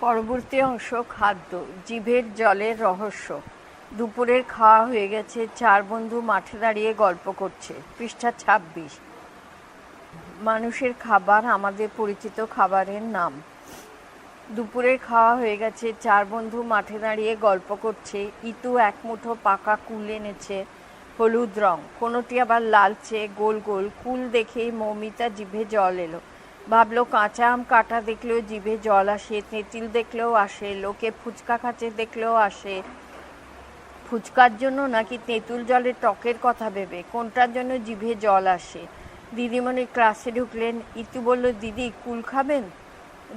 পরবর্তী অংশ খাদ্য, জিভের জলের রহস্য। দুপুরের খাওয়া হয়ে গেছে, চার বন্ধু মাঠে দাঁড়িয়ে গল্প করছে। পৃষ্ঠা ছাব্বিশ। মানুষের খাবার, আমাদের পরিচিত খাবারের নাম। দুপুরের খাওয়া হয়ে গেছে, চার বন্ধু মাঠে দাঁড়িয়ে গল্প করছে। ইতু এক মুঠো পাকা কুল এনেছে, হলুদ রং। কোনোটি আবার লালচে, গোল গোল। কুল দেখেই মৌমিতা জিভে জল এলো। ভাবলো, কাঁচা আম কাটা দেখলেও জিভে জল আসে, তেঁতুল দেখলেও আসে, লোকে ফুচকা খাচ্ছে দেখলেও আসে। ফুচকার জন্য নাকি তেঁতুল জলের টকের কথা ভেবে? কোনটার জন্য জিভে জল আসে? দিদিমণি ক্লাসে ঢুকলেন। ইতু বলল, দিদি, কুল খাবেন?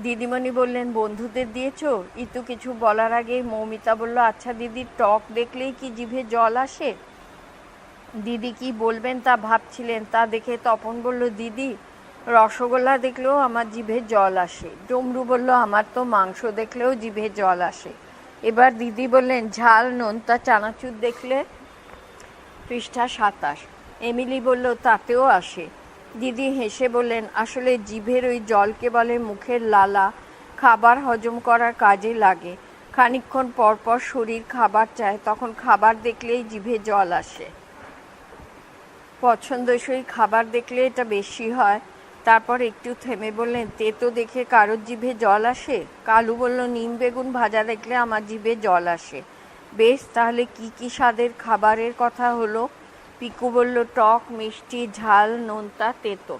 দিদিমণি বললেন, বন্ধুদের দিয়েছ? ইতু কিছু বলার আগে মৌমিতা বলল আচ্ছা দিদি, টক দেখলেই কি জিভে জল আসে? দিদি কি বলবেন তা ভাবছিলেন, তা দেখে তপন বলল, দিদি রসগোল্লা দেখলেও আমার জিভে জল আসে। ডমরু বলল, আমার তো মাংস দেখলেও জিভে জল আসে। এবার দিদি বললেন, ঝাল নোনতা চানাচুর দেখলে পৃষ্ঠা সাতাশ। এমিলি বলল, তাতেও আসে। দিদি হেসে বললেন, আসলে জিভের ওই জলকে বলে মুখের লালা, খাবার হজম করার কাজে লাগে। খানিকক্ষণ পর পর শরীর খাবার চায়, তখন খাবার দেখলেই জিভে জল আসে। পছন্দসই খাবার দেখলে এটা বেশি হয়। তারপর একটু থেমে বললেন তেতো দেখে কারোর জিভে জল আসে? কালু বলল, নিম বেগুন ভাজা দেখলে আমার জিভে জল আসে। বেশ, তাহলে কি কি স্বাদের খাবারের কথা হলো? পিকু বলল, টক, মিষ্টি, ঝাল, নোনতা, তেতো।